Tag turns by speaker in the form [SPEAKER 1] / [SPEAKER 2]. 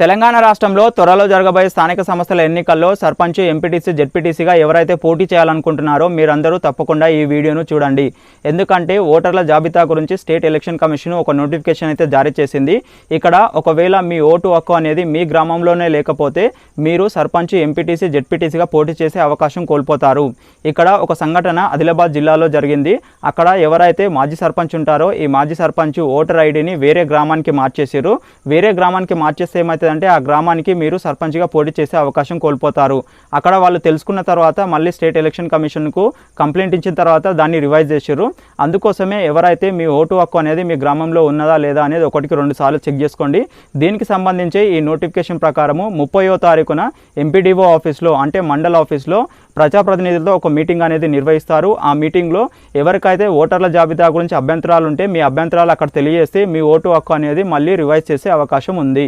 [SPEAKER 1] తెలంగాణ రాష్ట్రంలో త్వరలో జరగబోయే స్థానిక సంస్థల ఎన్నికల్లో సర్పంచ్ ఎంపీటీసీ జెడ్పీటీసీగా ఎవరైతే పోటీ చేయాలనుకుంటున్నారో మీరందరూ తప్పకుండా ఈ వీడియోను చూడండి. ఎందుకంటే ఓటర్ల జాబితా గురించి స్టేట్ ఎలక్షన్ కమిషన్ ఒక నోటిఫికేషన్ అయితే జారీ చేసింది. ఇక్కడ ఒకవేళ మీ ఓటు హక్కు అనేది మీ గ్రామంలోనే లేకపోతే మీరు సర్పంచ్ ఎంపీటీసీ జెడ్పీటీసీగా పోటీ చేసే అవకాశం కోల్పోతారు. ఇక్కడ ఒక సంఘటన ఆదిలాబాద్ జిల్లాలో జరిగింది. అక్కడ ఎవరైతే మాజీ సర్పంచ్ ఉంటారో ఈ మాజీ సర్పంచ్ ఓటర్ ఐడిని వేరే గ్రామానికి మార్చేసారు వేరే గ్రామానికి మార్చేస్తే ఏమైతే ఏమవుతుందంటే ఆ గ్రామానికి మీరు సర్పంచ్గా పోటీ చేసే అవకాశం కోల్పోతారు. అక్కడ వాళ్ళు తెలుసుకున్న తర్వాత మళ్ళీ స్టేట్ ఎలక్షన్ కమిషన్కు కంప్లైంట్ ఇచ్చిన తర్వాత దాన్ని రివైజ్ చేసారు అందుకోసమే ఎవరైతే మీ ఓటు హక్కు అనేది మీ గ్రామంలో ఉన్నదా లేదా అనేది ఒకటికి రెండు సార్లు చెక్ చేసుకోండి. దీనికి సంబంధించి ఈ నోటిఫికేషన్ ప్రకారము ముప్పయో తారీఖున ఎంపీడీఓ ఆఫీస్లో అంటే మండల ఆఫీస్లో ప్రజాప్రతినిధులతో ఒక మీటింగ్ అనేది నిర్వహిస్తారు. ఆ మీటింగ్లో ఎవరికైతే ఓటర్ల జాబితా గురించి అభ్యంతరాలు ఉంటే మీ అభ్యంతరాలు అక్కడ తెలియజేస్తే మీ ఓటు హక్కు అనేది మళ్ళీ రివైజ్ చేసే అవకాశం ఉంది.